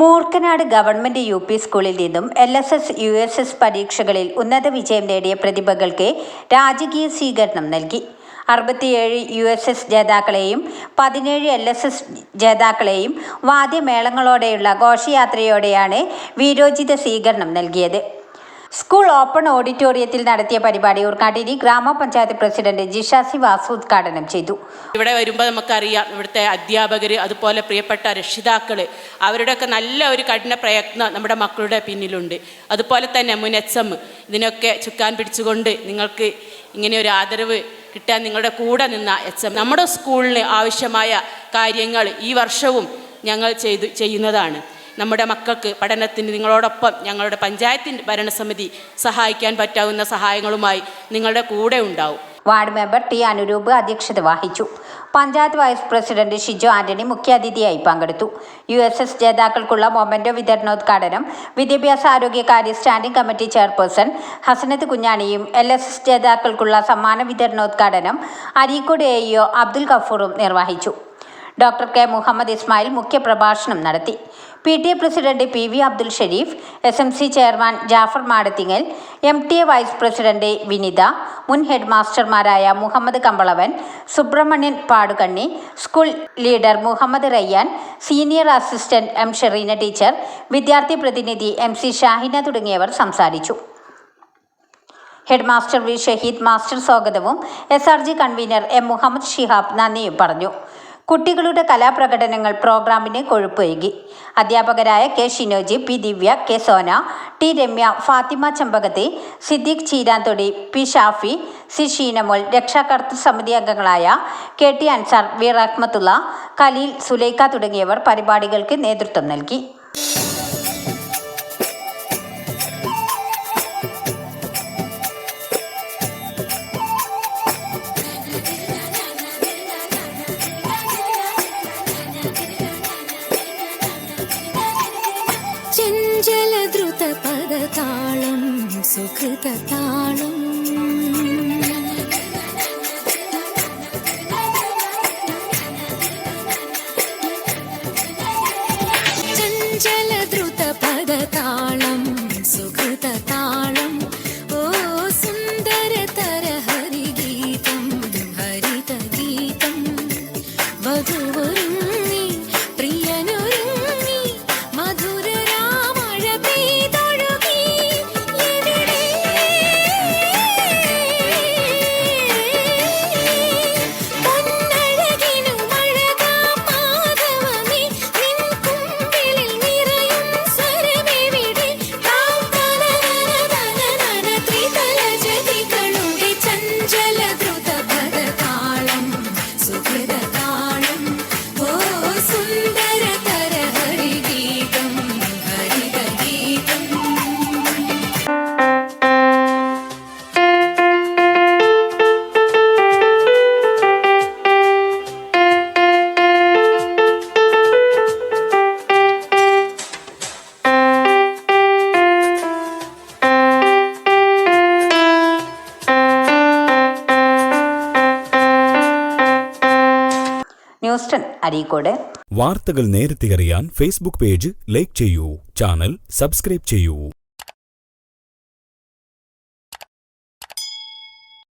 Moorkkanad government U P സ്കൂളിൽ നിന്നും L S S U S S പരീക്ഷകളിൽ ഉന്നത വിജയം നേടിയ പ്രതിഭകൾക്ക് രാജകീയ സ്വീകരണം നൽകി. അറുപത്തിയേഴ് യു എസ് എസ് ജേതാക്കളെയും പതിനേഴ് എൽ എസ് എസ് ജേതാക്കളെയും വാദ്യമേളങ്ങളോടെയുള്ള ഘോഷയാത്രയോടെയാണ് വീരോചിത സ്വീകരണം നൽകിയത്. സ്കൂൾ ഓപ്പൺ ഓഡിറ്റോറിയത്തിൽ നടത്തിയ പരിപാടി ഉദ്ഘാടനം ഗ്രാമപഞ്ചായത്ത് പ്രസിഡന്റ് ജിഷാസി വാസു ഉദ്ഘാടനം ചെയ്തു. ഇവിടെ വരുമ്പോൾ നമുക്കറിയാം ഇവിടുത്തെ അധ്യാപകർ അതുപോലെ പ്രിയപ്പെട്ട രക്ഷിതാക്കൾ അവരുടെയൊക്കെ നല്ല ഒരു കഠിന പ്രയത്നം നമ്മുടെ മക്കളുടെ പിന്നിലുണ്ട്. അതുപോലെ തന്നെ എം ഇതിനൊക്കെ ചുക്കാൻ പിടിച്ചുകൊണ്ട് നിങ്ങൾക്ക് ഇങ്ങനെ ഒരു ആദരവ് കിട്ടാൻ നിങ്ങളുടെ കൂടെ നിന്ന എച്ച് എം. നമ്മുടെ സ്കൂളിന് ആവശ്യമായ കാര്യങ്ങൾ ഈ വർഷവും ഞങ്ങൾ ചെയ്തു ചെയ്യുന്നതാണ്. നമ്മുടെ മക്കൾക്ക് പഠനത്തിന് നിങ്ങളോടൊപ്പം ഞങ്ങളുടെ പഞ്ചായത്തിന്റെ ഭരണസമിതി സഹായിക്കാൻ പറ്റാവുന്ന സഹായങ്ങളുമായി നിങ്ങളുടെ കൂടെ ഉണ്ടാവും. വാർഡ് മെമ്പർ ടി അനുരൂപ് അധ്യക്ഷത വഹിച്ചു. Panchayat vice president Shiju Antony മുഖ്യാതിഥിയായി പങ്കെടുത്തു. യു എസ് എസ് ജേതാക്കൾക്കുള്ള മൊമെന്റോ വിതരണോദ്ഘാടനം വിദ്യാഭ്യാസ ആരോഗ്യകാര്യ സ്റ്റാൻഡിംഗ് കമ്മിറ്റി ചെയർപേഴ്സൺ ഹസനത്ത് കുഞ്ഞാണിയും എൽ എസ് എസ് ജേതാക്കൾക്കുള്ള സമ്മാന വിതരണോദ്ഘാടനം അരീക്കോട് എ ഇഒ അബ്ദുൽ ഗഫൂറും നിർവഹിച്ചു. ഡോക്ടർ കെ മുഹമ്മദ് ഇസ്മായിൽ മുഖ്യപ്രഭാഷണം നടത്തി. P T A president P V Abdul Shareef S M C chairman Jafar Madathingal M T A vice president Vinitha മുൻ head മാസ്റ്റർമാരായ Muhammad Kambalavan Subrahmanyan Padukanni school leader Muhammad Rayyan senior assistant M Sherina teacher വിദ്യാർത്ഥി പ്രതിനിധി M C Shahina തുടങ്ങിയവർ സംസാരിച്ചു. Head master V Shahid master സ്വാഗതവും S R G convener M Muhammad Shihab നന്ദിയും പറഞ്ഞു. കുട്ടികളുടെ കലാപ്രകടനങ്ങൾ പ്രോഗ്രാമിന് കൊഴുപ്പേകി അധ്യാപകരായ K Shinoji P Divya K Sona T Ramya Fathima Champakathi Siddique Cheeranthodi P Shafi C Sheenamol രക്ഷാകർത്തൃ സമിതി അംഗങ്ങളായ K T Ansar V Rahmathulla Khaleel Sulaikha തുടങ്ങിയവർ പരിപാടികൾക്ക് നേതൃത്വം നൽകി. ചഞ്ചലദ്രുതപദതാളം പദതാളം സുഖത സുഹൃതതാളം ന്യൂസ് ടെൻ അരീക്കോട്. വാർത്തകൾ നേരത്തെ അറിയാൻ ഫേസ്ബുക്ക് പേജ് ലൈക്ക് ചെയ്യൂ. ചാനൽ സബ്സ്ക്രൈബ് ചെയ്യൂ.